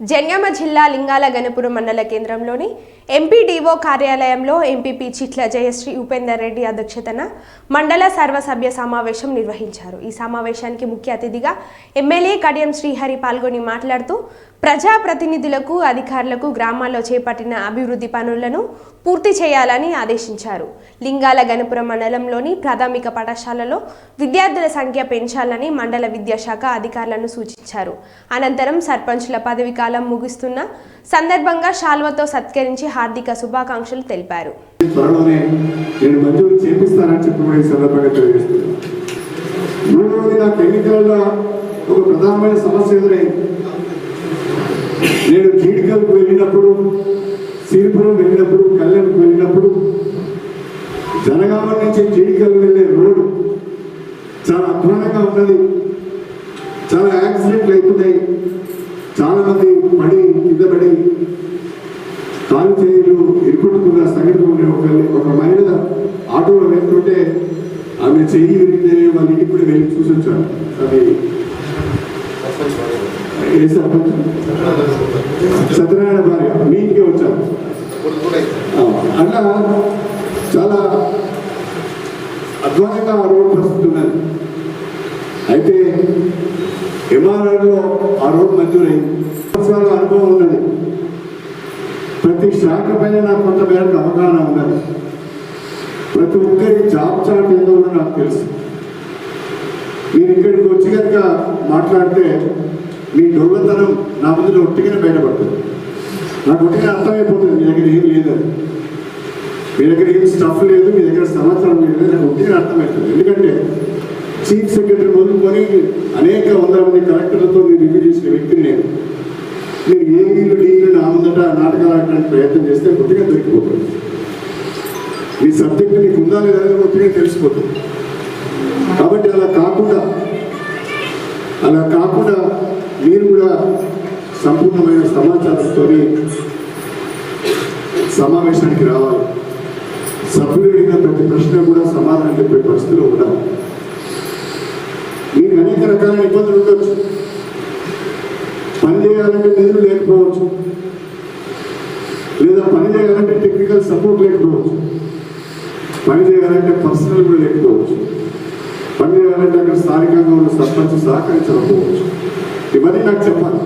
జన్యామ జిల్లా లింగాల గణపురం మండల కేంద్రంలోని ఎంపీడీఓ కార్యాలయంలో ఎంపీపీ చిట్ల జయశ్రీ ఉపేందర్ రెడ్డి అధ్యక్షతన మండల సర్వసభ్య సమావేశం నిర్వహించారు. ఈ సమావేశానికి ముఖ్య అతిథిగా ఎమ్మెల్యే కడియం శ్రీహరి పాల్గొని మాట్లాడుతూ ప్రజాప్రతినిధులకు అధికారులకు గ్రామాల్లో చేపట్టిన అభివృద్ధి పనులను పూర్తి చేయాలని ఆదేశించారు. లింగాల గణపురం మండలంలోని ప్రాథమిక పాఠశాలలో విద్యార్థుల సంఖ్య పెంచాలని మండల విద్యాశాఖ అధికారులను సూచించారు. అనంతరం సర్పంచుల పదవి కాలం ముగుస్తున్న సందర్భంగా శాల్వతో సత్కరించి హార్దిక శుభాకాంక్షలు తెలిపారు. నేను మంజూరు చేపిస్తానని ఒక ప్రధానమైన సమస్య ఎదురైంది. నేను జీడికల్కు వెళ్ళినప్పుడు సిరిపురం వెళ్ళినప్పుడు కళ్యాణ్కు వెళ్ళినప్పుడు జనగామ నుంచి జీడికల్ వెళ్ళే రోడ్డు చాలా అధ్వానంగా ఉన్నది. చాలా యాక్సిడెంట్లు అవుతున్నాయి. చెయ్యి విరిగితే వాళ్ళ ఇంటికి కూడా వెళ్ళి చూసి వచ్చాను. అది సత్యనారాయణ భార్య మీ ఇంటికే వచ్చాను. అట్లా చాలా అధ్వానంగా ఆ రోడ్డు పరిస్థితి ఉన్నది. అయితే ఎంఆర్ఆర్లో ఆ రోడ్డు మంజూరైంది. సంవత్సరాల అనుభవం ఉన్నది. ప్రతి శాఖ పైన నాకు కొంత మేరకు ఒక్కరి కింద ఏదో కూడా నాకు తెలుసు. మీరు ఇక్కడికి వచ్చి కనుక మాట్లాడితే మీ దొంగతనం నా ముందు ఒట్టిగానే బయటపడుతుంది. నాకు ఒట్టిగా అర్థమైపోతుంది మీ దగ్గర ఏం లేదని మీ దగ్గర ఏం స్టఫ్ లేదు మీ దగ్గర సమాచారం లేదు నాకు ఒట్టిగా అర్థమవుతుంది ఎందుకంటే చీఫ్ సెక్రటరీ మొదలుకొని అనేక వందల మంది కలెక్టర్లతో మీరు రివ్యూ చేసిన వ్యక్తిని నేను. మీరు ఏ వీళ్ళు డీలు నా ముందట నాటకాలు ఆడటానికి ప్రయత్నం చేస్తే కొద్దిగా దొరికిపోతుంది. ఈ సబ్జెక్ట్ నీకు ఉందా లేదా అనేది తెలిసిపోతుంది. కాబట్టి అలా కాకుండా అలా కాకుండా మీరు కూడా సంపూర్ణమైన సమాచారంతో సమావేశానికి రావాలి. సభ్యులు అడిగిన ప్రతి ప్రశ్న కూడా సమాధానం చెప్పే పరిస్థితిలో ఉండాలి. మీకు అనేక రకాలైన ఇబ్బందులు ఉండొచ్చు. పని చేయాలంటే నిధులు లేకపోవచ్చు. లేదా పని చేయాలంటే టెక్నికల్ సపోర్ట్ లేకపోవచ్చు. పని చేయాలంటే పర్సనల్ కూడా లేకపోవచ్చు పని చేయాలంటే అక్కడ స్థానికంగా ఉన్న సర్పంచ్ సహకరించకపోవచ్చు. ఇవన్నీ నాకు చెప్పాలి.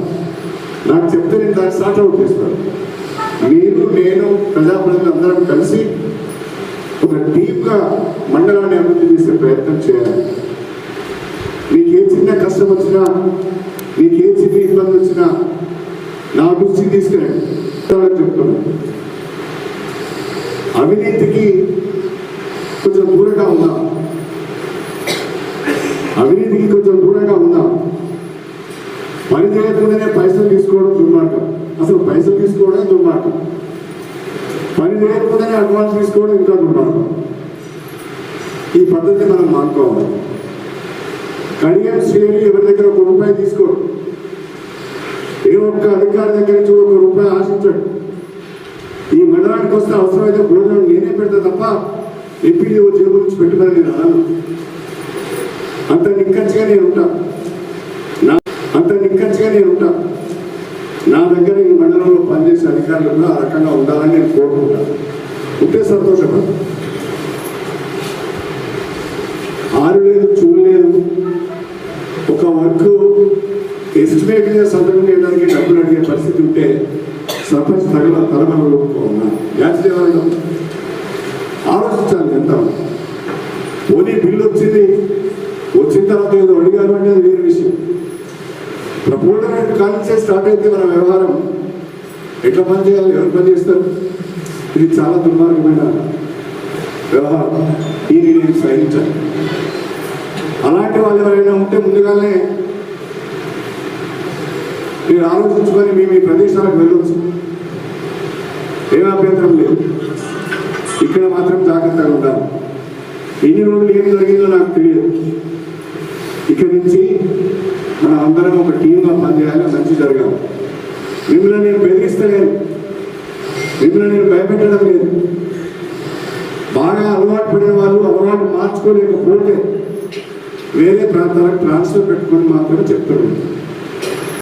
నాకు చెప్తే నేను దాన్ని స్టార్ట్ అవుట్ చేస్తాను. మీరు నేను ప్రజాప్రతినిధులు అందరం కలిసి ఒక టీమ్గా మండలాన్ని అభివృద్ధి చేసే ప్రయత్నం చేయాలి. మీకు ఏ చిన్న కష్టం వచ్చినా మీకు ఏ చిన్న ఇబ్బంది వచ్చినా నా దృష్టికి తీసుకురండి వాళ్ళకి చెప్తున్నాను అవినీతికి కొంచెం దూరంగా ఉందాం? అవినీతికి కొంచెం దూరంగా ఉందాం? పని చేయకుండానే పైసలు తీసుకోవడం దుర్మార్గం. అసలు పైసలు తీసుకోవడం దుర్మార్గం. పని చేయకుండానే అడ్వాన్స్ తీసుకోవడం ఇంకా దుర్మార్గం. ఈ పద్ధతి మనం మానుకోవాలి. కడియం శ్రేణి ఎవరి దగ్గర ఒక రూపాయి తీసుకోడు? ఏ ఒక్క అధికారి దగ్గర నుంచి ఒక రూపాయి ఆశించడు. ఈ మండలానికి వస్తే అవసరమైతే భోజనం నేనే ఎంపీడీఓ జేబు నుంచి పెట్టుకొని నేను అన్నాను అంత నిక్కచ్చిగా నేను ఉంటా. నా అంత నిక్కచ్చిగా నేను ఉంటా. నా దగ్గర ఈ మండలంలో పనిచేసే అధికారులు కూడా ఆ రకంగా ఉండాలని నేను కోరుకుంటాను ఉంటే సంతోషం ఆరు లేదు చూడలేదు ఒక వర్క్ ఎస్టిమేట్ సంతకం చేయడానికి డబ్బులు అడిగే పరిస్థితి ఉంటే సర్పంచ్ తగల తరమలు ప్రపోజల్ కాన్సే స్టార్ట్ అయితే మన వ్యవహారం ఎట్లా పని చేయాలి ఎవరు పని చేస్తారు? ఇది చాలా దుర్మార్గమైన వ్యవహారం. ఇది నేను సహించాలి. అలాంటి వాళ్ళు ఎవరైనా ఉంటే ముందుగానే మీరు ఆలోచించుకొని మీ మీ ప్రదేశాలకు వెళ్ళొచ్చు. ఏం అభ్యంతరం లేదు. ఇక్కడ మాత్రం జాగ్రత్తగా ఉండాలి. ఎన్ని రోజులు ఏం జరిగిందో నాకు తెలియదు. ఇక్కడి నుంచి మనం అందరం ఒక టీంగా పనిచేయాలి మంచి జరగాలి. మిమ్మల్ని నేను బెదిరిస్తలేను. మిమ్మల్ని నేను భయపెట్టడం లేదు. బాగా అలవాటు పడిన వాళ్ళు అలవాటు మార్చుకోలేకపోతే వేరే ప్రాంతాలకు ట్రాన్స్ఫర్ పెట్టుకొని మాత్రమే చెప్తున్నాను.